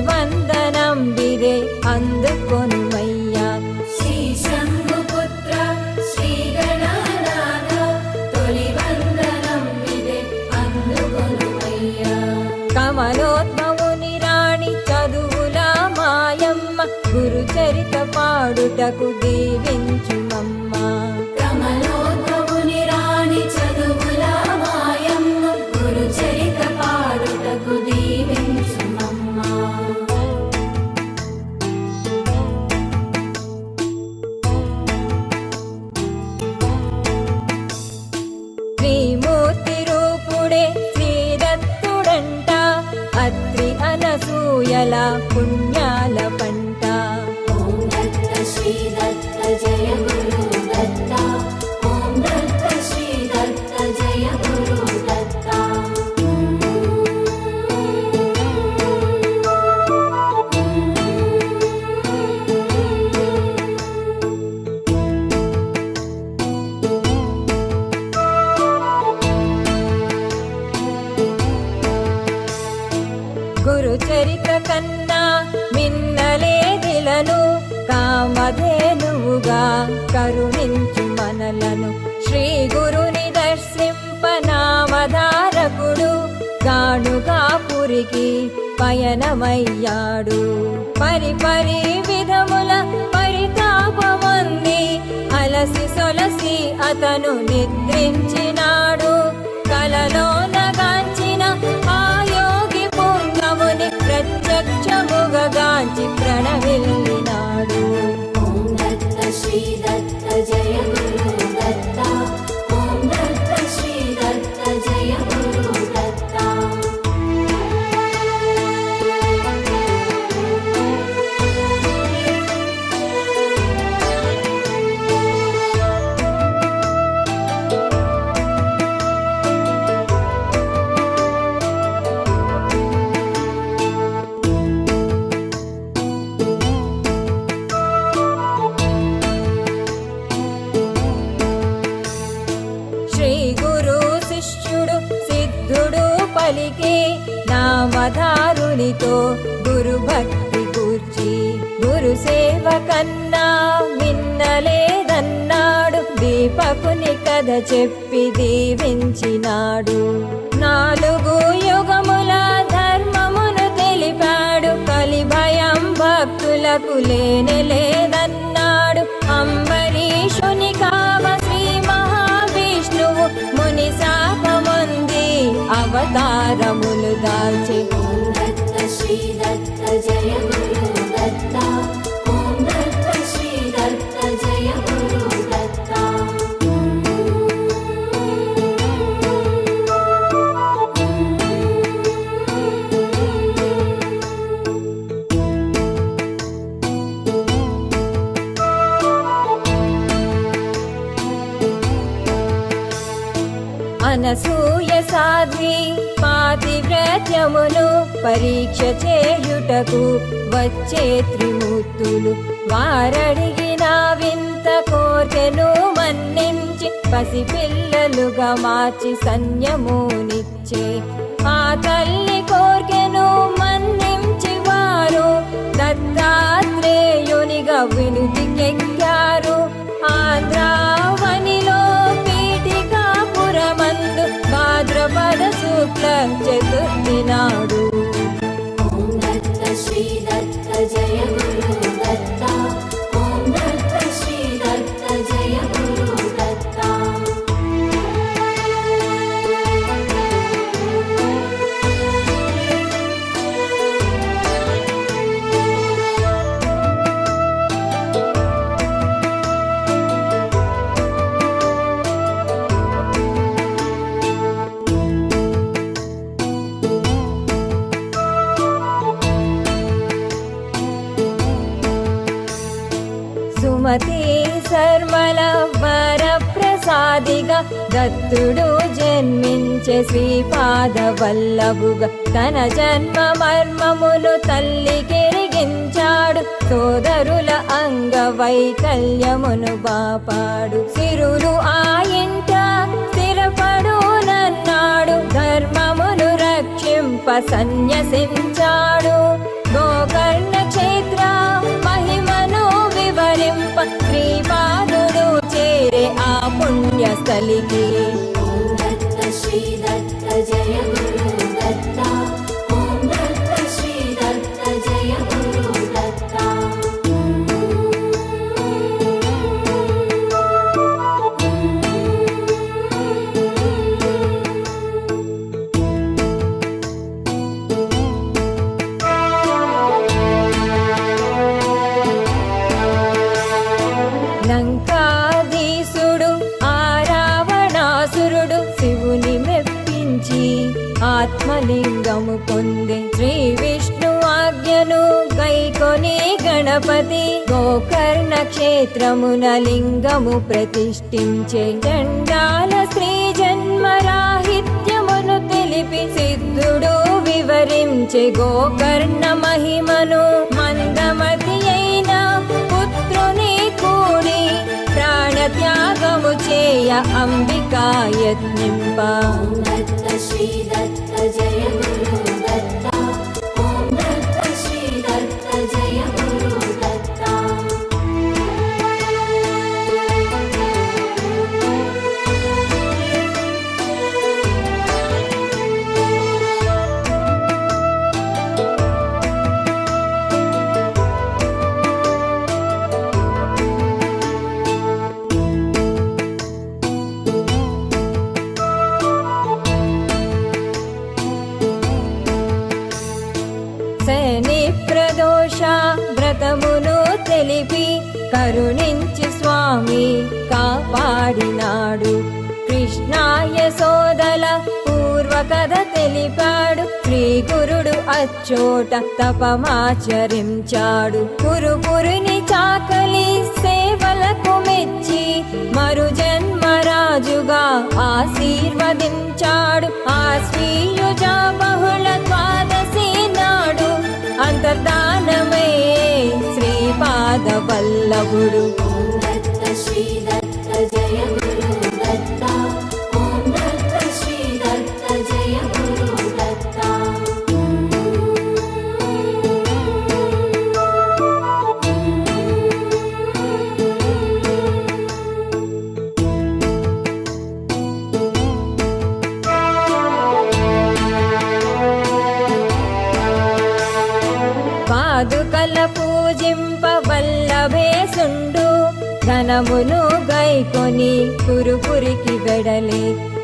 వందనం విదే అందుకొనుమయ్యా. శ్రీ శంభుపుత్ర శ్రీ గణనాథ తొలి వందనం విదే అందుకొనుమయ్యా. కమలోద్భవుని రాణి చదువుల మాయమ్మ గురుచరిత పాడుటకు జనమయ్యాడు పరి పరి విధముల చెప్పి దీవించినాడు. నాలుగు యుగముల ధర్మమును తెలిపాడు. కలి భయం భక్తులకు లేని లేదన్నాడు. అంబరీషుని కామ శ్రీ మహావిష్ణువు ముని శాపముంది అవతారములు దాచి శ్రీ దత్త జయ దత్త లోకమును పరీక్ష చేయుటకు వచ్చే త్రిమూర్తులు వారడిగిన వింత కోర్కెను మన్నించి పసిపిల్లలుగా మార్చి సన్యమునిచ్చే ఆ తల్లి భక్తుడు జన్మించే శ్రీపాద వల్లభుగా తన జన్మ మర్మమును తల్లి కెరిగించాడు. సోదరుల అంగవైకల్యమును బాపాడు సిరులు ఆ ఇంట స్థిరపడు నన్నాడు. ధర్మమును రక్షింప సన్యసించాడు. గోకర్ణ పుణ్యస్థలికి. శ్రీ దత్త జయ గురు దత్త. సంఘము ప్రతిష్ఠించే జెండాల శ్రీ జన్మరాహిత్యమును తెలిపి సిద్ధుడు వివరించే గోకర్ణ మహిమను మందమతి అయిన పుత్రుని కూడి ప్రాణత్యాగము చేయ అంబికా శ్రీ దత్త జయ కథ తెలిపాడు. శ్రీ గురుడు అచ్చోట తపమాచరించాడు. గురుపురుని చాకలి సేవలకు మెచ్చి మరు జన్మరాజుగా ఆశీర్వదించాడు. ఆ శ్రీయుజా బహుళ ద్వాదశి నాడు అంతర్ధానమే శ్రీపాద వల్లభుడు శ్రీ దత్త జయ గురు గైకొని పురుపురికి వెడలే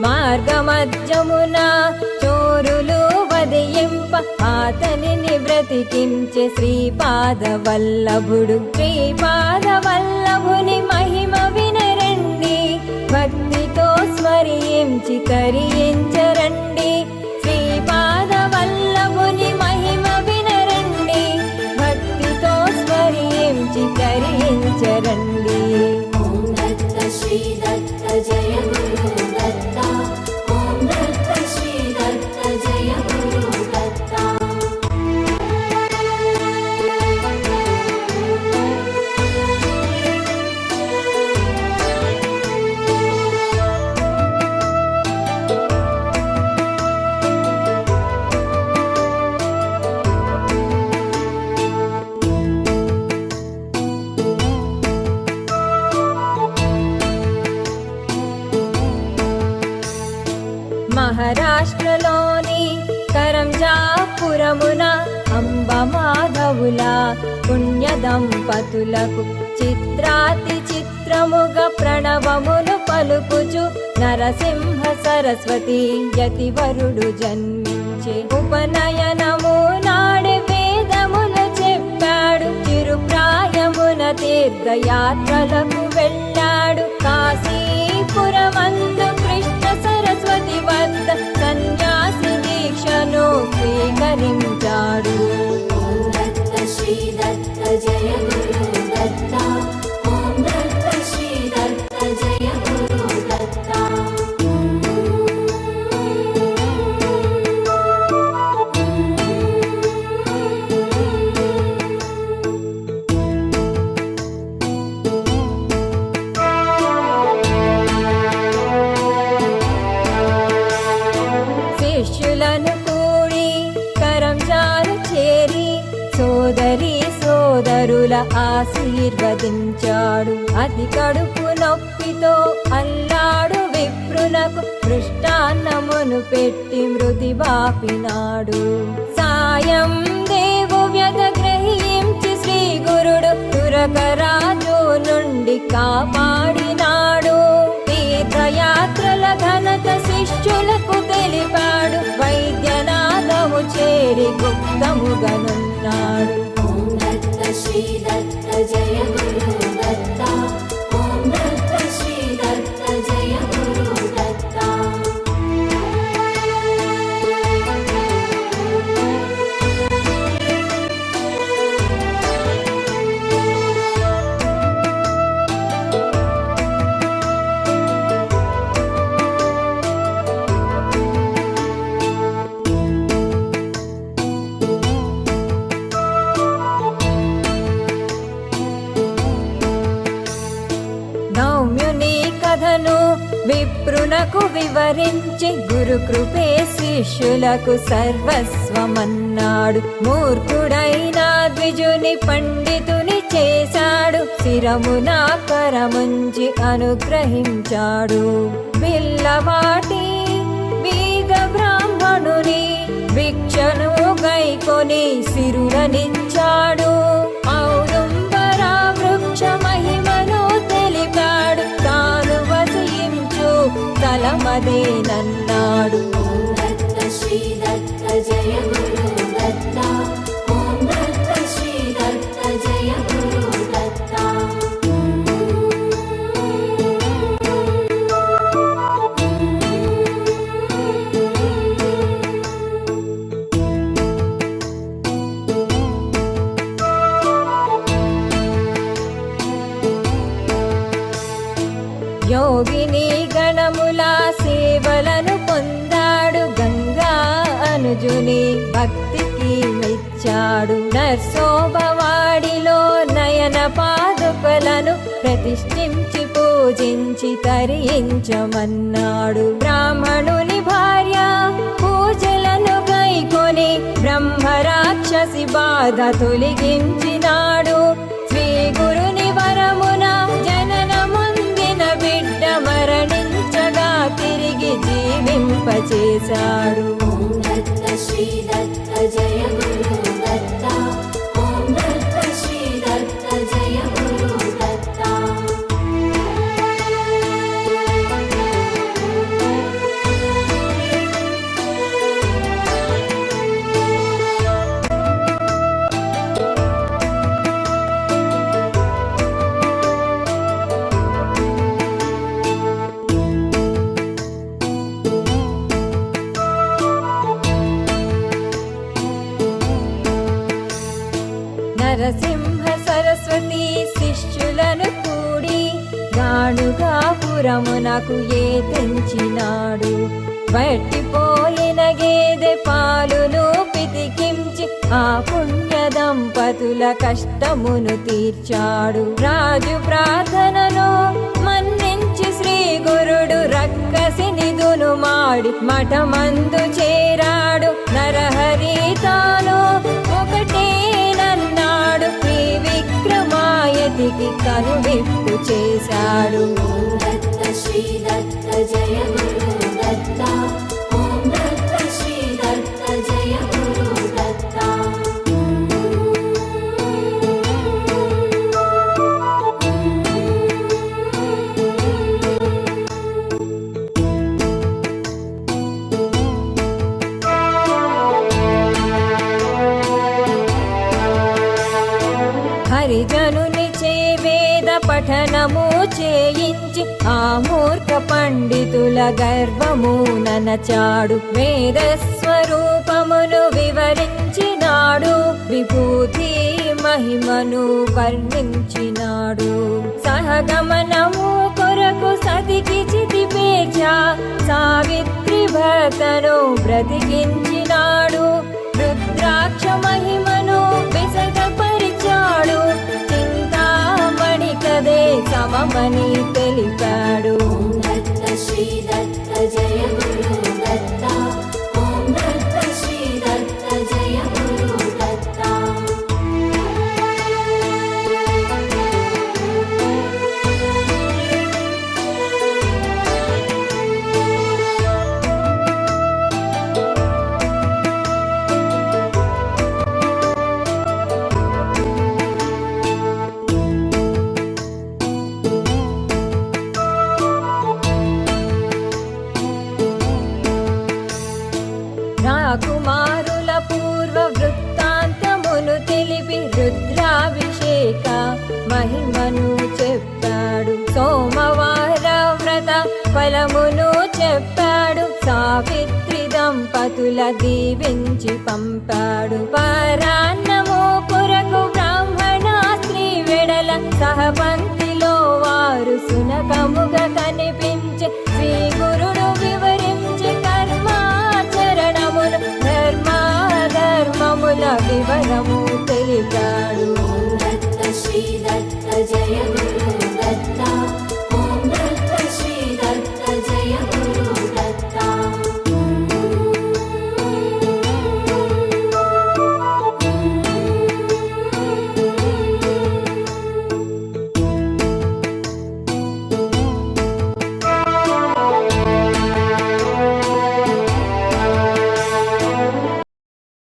మార్గమధ్యమున చోరులు వదయింప ఆతనిని బ్రతికించే శ్రీపాద వల్లభుడు శ్రీపాద వల్లభుని మహిమ వినరండి భక్తితో స్మరించి తరించరండి దంపతులకు చిత్రాతి చిత్రముగా ప్రణవములు పలుకుచు నరసింహ సరస్వతి యతివరుడు జన్మించే ఉపనయనము నాడి వేదములు చెప్పాడు. చిరుప్రాయమున తీర్థయాత్రలకు వెళ్ళాడు. కాశీపురమందు కృష్ణ సరస్వతి వద్ద సన్యాసి దీక్షను స్వీకరించాడు. Jaya. నొప్పితో అన్నాడు విప్రులకు మృష్టాన్నమును పెట్టి మృది బాపినాడు సాయం దేవు వ్యధ గ్రహించి శ్రీ గురుడు తురకరాజు నుండి కాపాడినాడు. తీర్థయాత్రల ఘనత శిష్యులకు తెలిపాడు. వైద్యనాథము చేరి గుప్తముగనున్నాడు. శ్రీ దత్త జయ గురు. వివరించి గురు కృపే శిష్యులకు సర్వస్వమన్నాడు. మూర్ఖుడైన ద్విజుని పండితుని చేశాడు. శిరమున కరముంచి అనుగ్రహించాడు. బిల్లవాటి బీద బ్రాహ్మణుని భిక్షను గైకొని సిరులనిచ్చాడు అవును நானே நன்னாடும். భక్తికి మెచ్చాడు నయన పాదుకలను ప్రతిష్ఠించి పూజించి తరించమన్నాడు బ్రాహ్మణుని భార్య. పూజలను గైకొని బ్రహ్మరాక్షసి బాధ తొలగించినాడు. వర్ధిల్లింపచేశాడు శ్రీ దత్త జయ గురు. గానుగా పురమునకు ఏ తెంచినాడు? పట్టిపోయిన గేదె పాలును పితికించి ఆ పుణ్య దంపతుల కష్టమును తీర్చాడు. రాజు ప్రార్థనలో మన్నించి శ్రీ గురుడు రక్కసి నిధును మాడి మఠమందు చేరాడు. నరహరి తాను ఒకటే జాతికి కనువిప్పు చేశాడు శ్రీదత్త జయ ఆ మూర్ఖ పండితుల గర్వము ననచాడు వేద స్వరూపమును వివరించినాడు. విభూతి మహిమను వర్ణించినాడు. సహగమనము కొరకు సతికి చితిపేచ సావిత్రి భర్తను బ్రతికించినాడు. రుద్రాక్ష మహిమను సమమని తెలిపాడు. రాకుమారుల పూర్వ వృత్తాంతమును తెలిపి రుద్రాభిషేక మహిమను చెప్పాడు. సోమవార వ్రత ఫలమును చెప్పాడు. సావిత్రి దంపతుల దీవించి పంపాడు. పరాన్నము పురకు బ్రాహ్మణ స్త్రీ వెడల సహపంక్తిలో వారు సునకముగా కనిపించే ధర్మాధర్మముల వివరము.